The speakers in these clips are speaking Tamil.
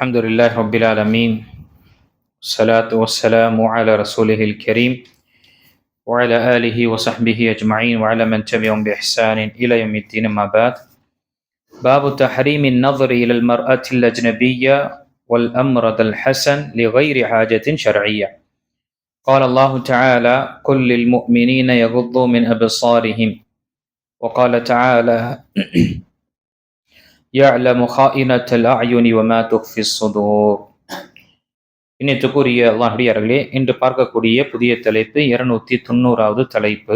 الحمد لله رب العالمين والصلاة والسلام على رسوله الكريم وعلى آله وصحبه أجمعين وعلى من تبعهم بإحسان إلى يوم الدين ما بعد باب تحريم النظر إلى المرأة الأجنبية والأمرض الحسن لغير حاجة شرعية قال الله تعالى قل للمؤمنين يغضوا من أبصارهم وقال تعالى يعلم خائنة الأعين وما تخفي الصدور இன்னத்துக்குரிய அல்லாஹடியார்களே இன்று பார்க்கக்கூடிய புதிய தலைப்பு இருநூத்தி தொண்ணூறாவது தலைப்பு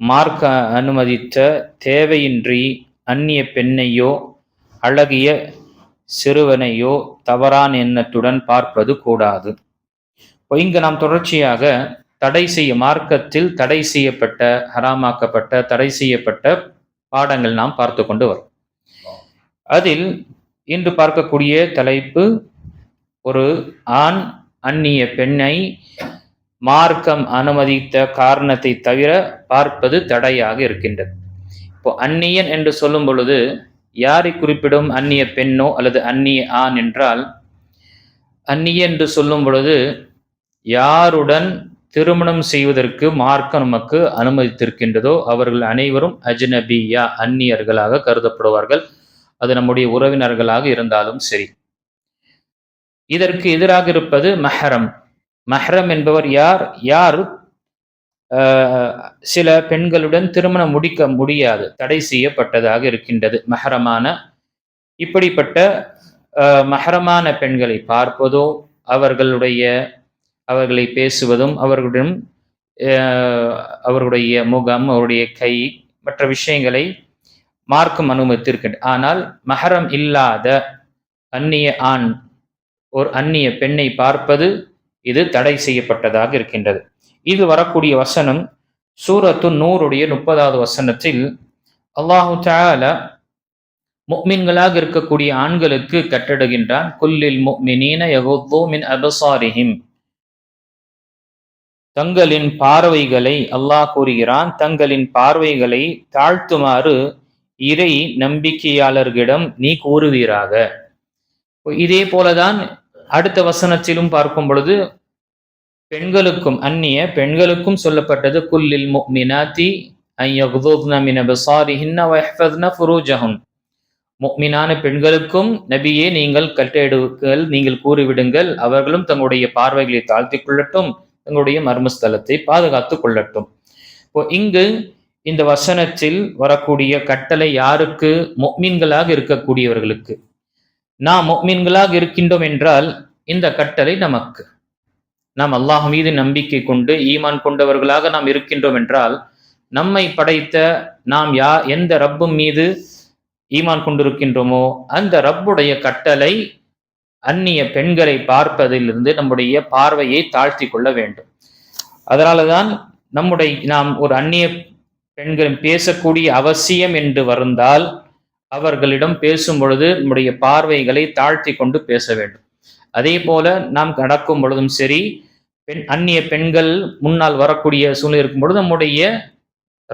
மார்க்க அனுமதித்த தேவையின்றி அந்நிய பெண்ணையோ அழகிய சிறுவனையோ தவறான எண்ணத்துடன் பார்ப்பது கூடாது இப்போ இங்கு நாம் தொடர்ச்சியாக தடை செய்ய மார்க்கத்தில் தடை செய்யப்பட்ட ஹராமாக்கப்பட்ட தடை செய்யப்பட்ட பாடங்கள் நாம் பார்த்து கொண்டு வரும் அதில் இன்று பார்க்கக்கூடிய தலைப்பு ஒரு ஆண் அந்நிய பெண்ணை மார்க்கம் அனுமதித்த காரணத்தை தவிர பார்ப்பது தடையாக இருக்கின்றது. இப்போ அந்நியன் என்று சொல்லும் பொழுது யாரை குறிப்பிடும்? அந்நிய பெண்ணோ அல்லது அந்நிய ஆண் என்றால் அந்நிய என்று சொல்லும் பொழுது யாருடன் திருமணம் செய்வதற்கு மார்க்கம் நமக்கு அனுமதித்திருக்கின்றதோ அவர்கள் அனைவரும் அஜ்னபியா அந்நியர்களாக கருதப்படுவார்கள். அது நம்முடைய உறவினர்களாக இருந்தாலும் சரி. இதற்கு எதிராக இருப்பது மஹரம். மஹரம் என்பவர் யார்? யார்? சில பெண்களுடன் திருமணம் முடிக்க முடியாது. தடை செய்யப்பட்டதாக இருக்கின்றது. மஹரமான இப்படிப்பட்ட மஹரமான பெண்களை பார்ப்பதோ அவர்களுடைய அவர்களை பேசுவதும் அவர்களுடன் அவர்களுடைய முகம் அவருடைய கை மற்ற விஷயங்களை மார்க்கம் அனுமதித்திருக்கின்ற ஆனால் மஹரம் இல்லாத அந்நிய ஆண் ஒரு அந்நிய பெண்ணை பார்ப்பது இது தடை செய்யப்பட்டதாக இருக்கின்றது. இது வரக்கூடிய வசனம் சூரத்து நூறுடைய முப்பதாவது வசனத்தில் அல்லாஹு தால முக்மின்களாக இருக்கக்கூடிய ஆண்களுக்கு கட்டடுகின்றான். குல்லில் முக்மினீன யகுத்தோ மின் அபசாரிஹிம். தங்களின் பார்வைகளை அல்லாஹ் கூறுகிறான். தங்களின் பார்வைகளை தாழ்த்துமாறு இறை நம்பிக்கையாளர்களிடம் நீ கூறுவீராக. இதே போலதான் அடுத்த வசனத்திலும் பார்க்கும் பொழுது பெண்களுக்கும் அந்நிய பெண்களுக்கும் சொல்லப்பட்டது குல்லில் மினாத்தி முக்மினான பெண்களுக்கும் நபியே நீங்கள் கட்டெடுங்கள் நீங்கள் கூறிவிடுங்கள் அவர்களும் தங்களுடைய பார்வைகளை தாழ்த்தி கொள்ளட்டும் தங்களுடைய மர்மஸ்தலத்தை பாதுகாத்துக் கொள்ளட்டும். இப்போ இங்கு இந்த வசனத்தில் வரக்கூடிய கட்டளை யாருக்கு? மொக்மீன்களாக இருக்கக்கூடியவர்களுக்கு. நாம் மொக்மீன்களாக இருக்கின்றோம் என்றால் இந்த கட்டளை நமக்கு. நாம் அல்லாஹ் மீது நம்பிக்கை கொண்டு ஈமான் கொண்டவர்களாக நாம் இருக்கின்றோம் என்றால் நம்மை படைத்த நாம் யா எந்த ரப்பும் மீது ஈமான் கொண்டிருக்கின்றோமோ அந்த ரப்புடைய கட்டளை அந்நிய பெண்களை பார்ப்பதிலிருந்து நம்முடைய பார்வையை தாழ்த்தி கொள்ள வேண்டும். அதனால தான் நம்முடைய நாம் ஒரு அந்நிய பெண்களும் பேசக்கூடிய அவசியம் என்று வருந்தால் அவர்களிடம் பேசும் பொழுது நம்முடைய பார்வைகளை தாழ்த்தி கொண்டு பேச வேண்டும். அதே போல நாம் நடக்கும் பொழுதும் சரி பெண் அந்நிய பெண்கள் முன்னால் வரக்கூடிய சூழ்நிலை இருக்கும் பொழுது நம்முடைய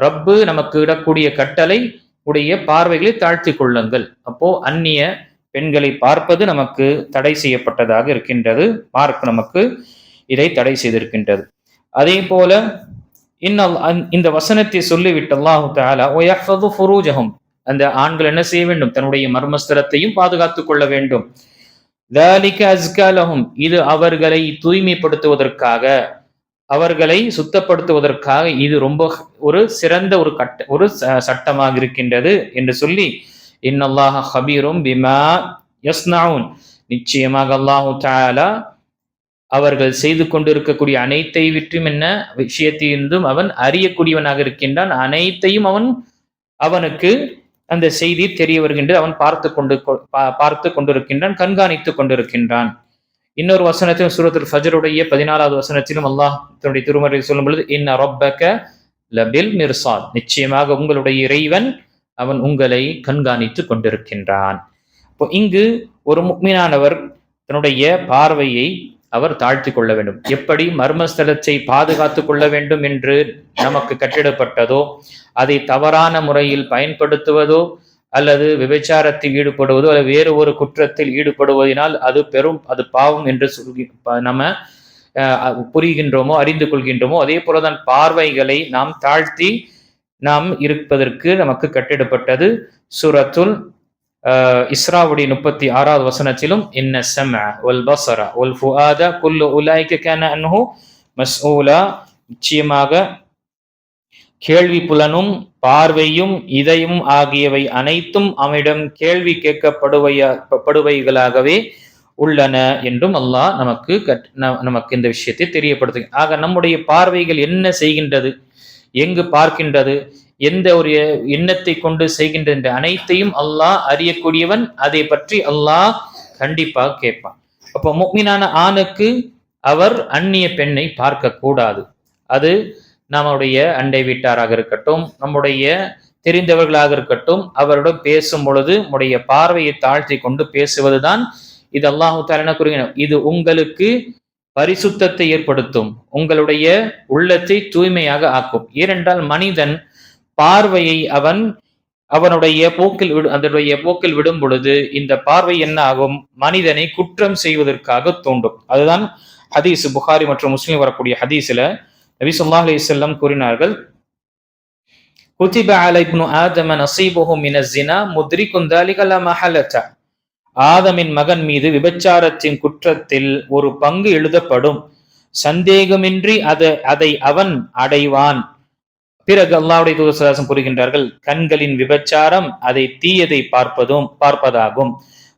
ரப்பு நமக்கு இடக்கூடிய கட்டளை உடைய பார்வைகளை தாழ்த்தி கொள்ளுங்கள். அப்போ அந்நிய பெண்களை பார்ப்பது நமக்கு தடை செய்யப்பட்டதாக இருக்கின்றது மார்க் நமக்கு இதை தடை செய்திருக்கின்றது. அதே போல இன்னல் இந்த வசனத்தை சொல்லிவிட்டு அல்லாஹு தாலா அந்த ஆண்கள் என்ன செய்ய வேண்டும்? தன்னுடைய மர்மஸ்தலத்தையும் பாதுகாத்துக் கொள்ள வேண்டும். இது அவர்களை தூய்மைப்படுத்துவதற்காக அவர்களை சுத்தப்படுத்துவதற்காக இது ரொம்ப ஒரு சிறந்த ஒரு கட்ட ஒரு சட்டமாக இருக்கின்றது என்று சொல்லி இன்னல்லாஹ ஹபீரும் பிமா யஸ்னாவுன் நிச்சயமாக அல்லாஹு தாலா அவர்கள் செய்து கொண்டிருக்கக்கூடிய அனைத்தை விற்றும் என்ன? விஷயத்திலிருந்தும் அவன் அறியக்கூடியவனாக இருக்கின்றான். அனைத்தையும் அவன் அவனுக்கு அந்த செய்தி தெரிய வருகின்றது. அவன் பார்த்து கொண்டு பார்த்து கொண்டிருக்கின்றான் கண்காணித்துக் கொண்டிருக்கின்றான். இன்னொரு வசனத்திலும் சூரத்துல் ஃபஜருடைய பதினாலாவது வசனத்திலும் அல்லாஹ் தன்னுடைய திருமறை சொல்லும் பொழுது இன்ன ரப்பக லபில் மிர்சாத். நிச்சயமாக உங்களுடைய இறைவன் அவன் உங்களை கண்காணித்து கொண்டிருக்கின்றான். இப்போ இங்கு ஒரு முக்மீனானவர் தன்னுடைய பார்வையை அவர் தாழ்த்தி கொள்ள வேண்டும். எப்படி மர்மஸ்தலத்தை பாதுகாத்து கொள்ள வேண்டும் என்று நமக்கு கட்டிடப்பட்டதோ அதை தவறான முறையில் பயன்படுத்துவதோ அல்லது விபச்சாரத்தில் ஈடுபடுவதோ அல்லது வேறு ஒரு குற்றத்தில் ஈடுபடுவதனால் அது பெரும் அது பாவம் என்று சொல்லி ப- நம்ம புரிகின்றோமோ அறிந்து கொள்கின்றோமோ அதே போலதான் பார்வைகளை நாம் தாழ்த்தி நாம் இருப்பதற்கு நமக்கு கட்டிடப்பட்டது. சுரத்துல் இஸ்ராவுடைய முப்பத்தி ஆறாவது வசனத்திலும் இன்ன செம ஒல் பசர ஒல் ஃபுஆத குல்லு உலாய்க்கு கேன அன்ஹு மஸ்ஊலா. நிச்சயமாக கேள்வி புலனும் பார்வையும் இதயம் ஆகியவை அனைத்தும் அவனிடம் கேள்வி கேட்கப்படுவைய படுவைகளாகவே உள்ளன என்றும் அல்லாஹ் நமக்கு கட்- ந- நமக்கு இந்த விஷயத்தை தெரியப்படுத்து ஆக நம்முடைய பார்வைகள் என்ன செய்கின்றது? எங்கு பார்க்கின்றது? எந்த ஒரு எண்ணத்தை கொண்டு செய்கின்ற அனைத்தையும் அல்லாஹ் அறியக்கூடியவன். அதை பற்றி அல்லாஹ் கண்டிப்பாக கேட்பான். அப்போ முக்மினான ஆணுக்கு அவர் அந்நிய பெண்ணை பார்க்க கூடாது அது நம்முடைய அண்டை வீட்டாராக இருக்கட்டும் நம்முடைய தெரிந்தவர்களாக இருக்கட்டும் அவருடன் பேசும் பொழுது நம்முடைய பார்வையை தாழ்த்தி கொண்டு பேசுவதுதான் இது அல்லாஹு தாலா கூறுகிறோம் இது உங்களுக்கு பரிசுத்தத்தை ஏற்படுத்தும் உங்களுடைய உள்ளத்தை தூய்மையாக ஆக்கும். ஏனென்றால் மனிதன் பார்வையை அவன் அவனுடைய போக்கில் விடு அதனுடைய போக்கில் விடும் பொழுது இந்த பார்வை என்ன ஆகும்? மனிதனை குற்றம் செய்வதற்காக தூண்டும் அதுதான் ஹதீஸ் புகாரி மற்றும் முஸ்லீம் வரக்கூடிய ஹதீஸ்ல நபி ஸல்லல்லாஹு அலி செல்லம் கூறினார்கள் குதிப அலை ஆதம நஸீபுஹு மின ஆதமின் மகன் மீது விபச்சாரத்தின் குற்றத்தில் ஒரு பங்கு எழுதப்படும். சந்தேகமின்றி அது அதை அவன் அடைவான். பிறகு அல்லாவுடைய தூதர் கூறுகின்றார்கள் கண்களின் விபச்சாரம் அதை தீயதை பார்ப்பதும் பார்ப்பதாகும்.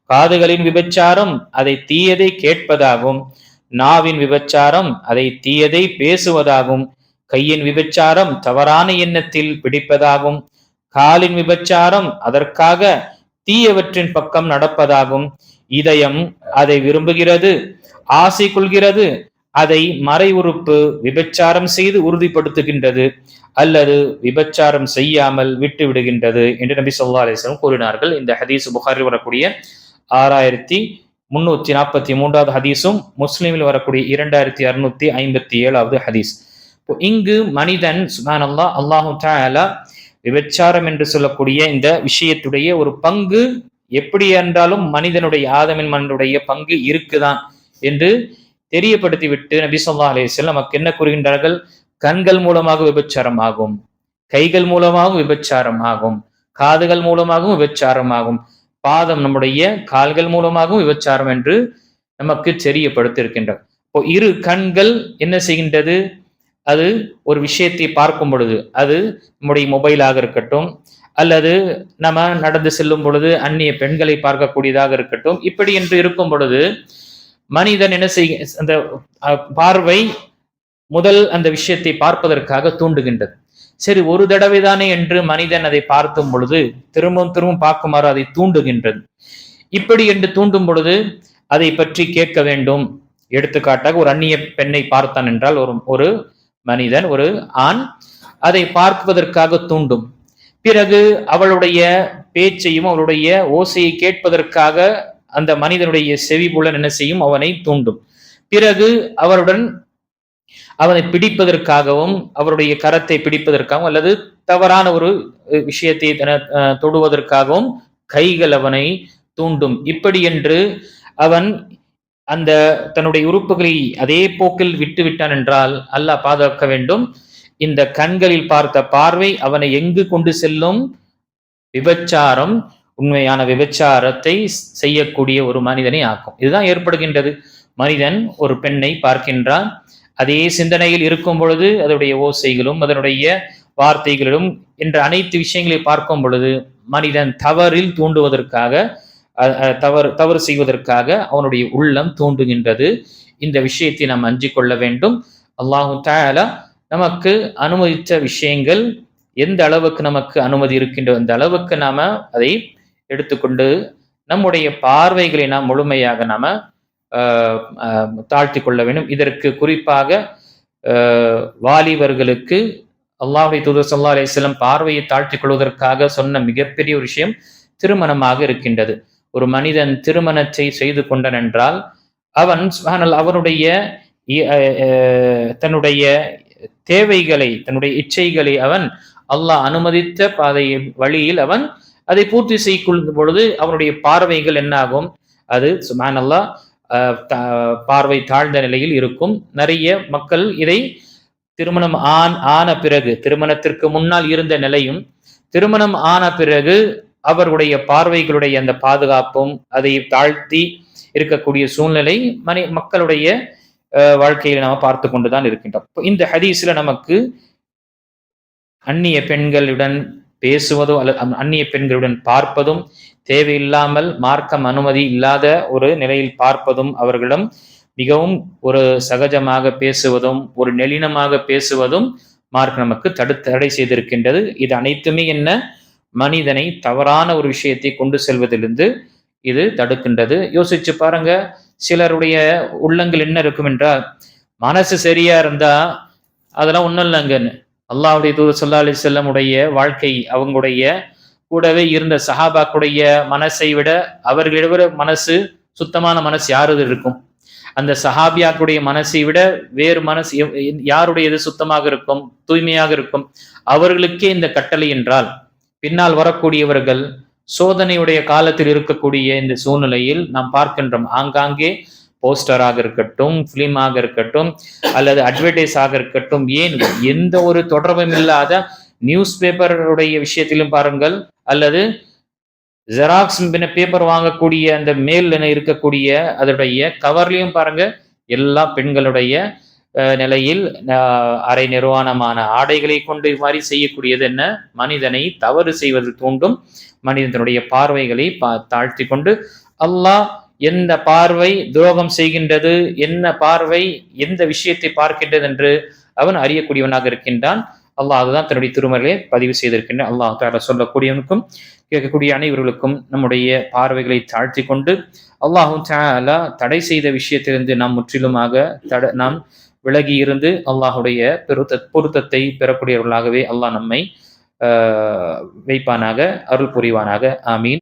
காதுகளின் விபச்சாரம் அதை தீயதை கேட்பதாகும். நாவின் விபச்சாரம் அதை தீயதை பேசுவதாகும். கையின் விபச்சாரம் தவறான எண்ணத்தில் பிடிப்பதாகும். காலின் விபச்சாரம் அதற்காக தீயவற்றின் பக்கம் நடப்பதாகும். இதயம் அதை விரும்புகிறது ஆசை கொள்கிறது அதை மறை உறுப்பு விபச்சாரம் செய்து உறுதிப்படுத்துகின்றது அல்லது விபச்சாரம் செய்யாமல் விட்டு விடுகின்றது என்று நபி சொல்லா அலிஸ்லாம் கூறினார்கள். இந்த ஹதீஸ் புகாரில் வரக்கூடிய ஆறாயிரத்தி முன்னூத்தி நாற்பத்தி மூன்றாவது ஹதீஸும் முஸ்லீமில் வரக்கூடிய இரண்டாயிரத்தி அறுநூத்தி ஐம்பத்தி ஏழாவது ஹதீஸ். இப்போ இங்கு மனிதன் சுனான் அல்லா அல்லாஹு தாலா விபச்சாரம் என்று சொல்லக்கூடிய இந்த விஷயத்துடைய ஒரு பங்கு எப்படி என்றாலும் மனிதனுடைய ஆதமின் மனிதனுடைய பங்கு இருக்குதான் என்று தெரியப்படுத்திவிட்டு நபி சொல்லா அலேசல் நமக்கு என்ன கூறுகின்றார்கள்? கண்கள் மூலமாக விபச்சாரம் ஆகும் கைகள் மூலமாகவும் விபச்சாரம் ஆகும் காதுகள் மூலமாகவும் விபச்சாரம் ஆகும் பாதம் நம்முடைய கால்கள் மூலமாகவும் விபச்சாரம் என்று நமக்கு தெரியப்படுத்தியிருக்கின்றார் இப்போ இரு கண்கள் என்ன செய்கின்றது? அது ஒரு விஷயத்தை பார்க்கும் பொழுது அது நம்முடைய மொபைலாக இருக்கட்டும் அல்லது நம்ம நடந்து செல்லும் பொழுது அந்நிய பெண்களை பார்க்கக்கூடியதாக இருக்கட்டும் இப்படி என்று இருக்கும் பொழுது மனிதன் என்ன செய்ய அந்த பார்வை முதல் அந்த விஷயத்தை பார்ப்பதற்காக தூண்டுகின்றது. சரி ஒரு தடவை தானே என்று மனிதன் அதை பார்க்கும் பொழுது திரும்பவும் திரும்பவும் பார்க்குமாறு அதை தூண்டுகின்றது. இப்படி என்று தூண்டும் பொழுது அதை பற்றி கேட்க வேண்டும். எடுத்துக்காட்டாக ஒரு அந்நிய பெண்ணை பார்த்தான் என்றால் ஒரு ஒரு மனிதன் ஒரு ஆண் அதை பார்ப்பதற்காக தூண்டும். பிறகு அவளுடைய பேச்சையும் அவளுடைய ஓசையை கேட்பதற்காக அந்த மனிதனுடைய செவிபுலன் என்ன செய்யும்? அவனை தூண்டும். பிறகு அவருடன் அவனை பிடிப்பதற்காகவும் அவருடைய கரத்தை பிடிப்பதற்காகவும் அல்லது தவறான ஒரு விஷயத்தை தொடுவதற்காகவும் கைகள் அவனை தூண்டும். இப்படி என்று அவன் அந்த தன்னுடைய உறுப்புகளை அதே போக்கில் விட்டு விட்டான் என்றால் அல்லாஹ் பாதுகாக்க வேண்டும். இந்த கண்களில் பார்த்த பார்வை அவனை எங்கு கொண்டு செல்லும்? விபச்சாரம் உண்மையான விபச்சாரத்தை செய்யக்கூடிய ஒரு மனிதனை ஆக்கும். இதுதான் ஏற்படுகின்றது. மனிதன் ஒரு பெண்ணை பார்க்கின்றான். அதே சிந்தனையில் இருக்கும் பொழுது அதனுடைய ஓசைகளும் அதனுடைய வார்த்தைகளிலும் என்ற அனைத்து விஷயங்களை பார்க்கும் பொழுது மனிதன் தவறில் தூண்டுவதற்காக தவறு தவறு செய்வதற்காக அவனுடைய உள்ளம் தூண்டுகின்றது. இந்த விஷயத்தை நாம் அஞ்சிக் கொள்ள வேண்டும். அல்லாஹு தாலா நமக்கு அனுமதித்த விஷயங்கள் எந்த அளவுக்கு நமக்கு அனுமதி இருக்கின்ற அந்த அளவுக்கு நாம அதை எடுத்துக்கொண்டு நம்முடைய பார்வைகளை நாம் முழுமையாக நாம ஆஹ், தாழ்த்தி கொள்ள வேண்டும். இதற்கு குறிப்பாக ஆஹ், வாலிபர்களுக்கு அல்லாஹுடைய தூதர் சல்லா அலிஸ்லம் பார்வையை தாழ்த்தி கொள்வதற்காக சொன்ன மிகப்பெரிய ஒரு விஷயம் திருமணமாக இருக்கின்றது. ஒரு மனிதன் திருமணத்தை செய்து கொண்டான் என்றால் அவன் அவனுடைய இ- தன்னுடைய தேவைகளை தன்னுடைய இச்சைகளை அவன் அல்லாஹ் அனுமதித்த பாதை வழியில் அவன் அதை பூர்த்தி செய்யும் பொழுது அவனுடைய பார்வைகள் என்னாகும்? அது சுமானல்லா பார்வை தாழ்ந்த நிலையில் இருக்கும். நிறைய மக்கள் இதை திருமணம் ஆண் ஆன பிறகு திருமணத்திற்கு முன்னால் இருந்த நிலையும் திருமணம் ஆன பிறகு அவருடைய பார்வைகளுடைய அந்த பாதுகாப்பும் அதை தாழ்த்தி இருக்கக்கூடிய சூழ்நிலை மனி மக்களுடைய வாழ்க்கையில வாழ்க்கையில் நாம் பார்த்து கொண்டுதான் இருக்கின்றோம். இந்த ஹதீஸ்ல நமக்கு அந்நிய பெண்களுடன் பேசுவதோ அல்லது அந்~ அந்நிய பெண்களுடன் பார்ப்பதும் தேவையில்லாமல் மார்க்கம் அனுமதி இல்லாத ஒரு நிலையில் பார்ப்பதும் அவர்களிடம் மிகவும் ஒரு சகஜமாக பேசுவதும் ஒரு நெளினமாக பேசுவதும் மார்க் நமக்கு தடு தடை செய்திருக்கின்றது. இது அனைத்துமே என்ன? மனிதனை தவறான ஒரு விஷயத்தை கொண்டு செல்வதிலிருந்து இது தடுக்கின்றது. யோசிச்சு பாருங்க சிலருடைய உள்ளங்கள் என்ன இருக்கும் என்றால் மனசு சரியா இருந்தா அதெல்லாம் ஒன்றும் இல்லைங்கன்னு. அல்லாவுடைய தூதர் சொல்லா அலி செல்லமுடைய வாழ்க்கை அவங்களுடைய கூடவே இருந்த சஹாபாக்குடைய மனசை விட அவர்களை விட மனசு சுத்தமான மனசு யாரது இருக்கும்? அந்த சஹாபியாக்குடைய மனசை விட வேறு மனசு யாருடையது சுத்தமாக இருக்கும் தூய்மையாக இருக்கும்? அவர்களுக்கே இந்த கட்டளை என்றால் பின்னால் வரக்கூடியவர்கள் சோதனையுடைய காலத்தில் இருக்கக்கூடிய இந்த சூழ்நிலையில் நாம் பார்க்கின்றோம். ஆங்காங்கே போஸ்டராக இருக்கட்டும் ஃபிலிமாக இருக்கட்டும் அல்லது அட்வர்டைஸ் ஆக இருக்கட்டும் ஏன் எந்த ஒரு தொடர்பும் இல்லாத நியூஸ் பேப்பருடைய விஷயத்திலும் பாருங்கள் அல்லது ஜெராக்ஸ் பேப்பர் வாங்கக்கூடிய அந்த மேல் இருக்கக்கூடிய அதனுடைய கவர்லையும் பாருங்க. எல்லா பெண்களுடைய நிலையில் அரை நிர்வாணமான ஆடைகளை கொண்டு இது மாதிரி செய்யக்கூடியது என்ன? மனிதனை தவறு செய்வதில் தூண்டும் மனிதனுடைய பார்வைகளை பா தாழ்த்தி கொண்டு அல்லாஹ் எந்த பார்வை துரோகம் செய்கின்றது என்ன பார்வை எந்த விஷயத்தை பார்க்கின்றது என்று அவன் அறியக்கூடியவனாக இருக்கின்றான். அல்லாஹ் அதுதான் தன்னுடைய திருமலையை பதிவு செய்திருக்கின்றான் அல்லாஹ் தாரா சொல்லக்கூடியவனுக்கும் கேட்கக்கூடிய அனைவர்களுக்கும் நம்முடைய பார்வைகளை தாழ்த்தி கொண்டு அல்லாஹும் தாலா தடை செய்த விஷயத்திலிருந்து நாம் முற்றிலுமாக தட நாம் விலகி இருந்து அல்லாஹுடைய பெருத்த பொருத்தத்தை பெறக்கூடியவர்களாகவே அல்லாஹ் நம்மை வைப்பானாக அருள் புரிவானாக. ஆமீன்.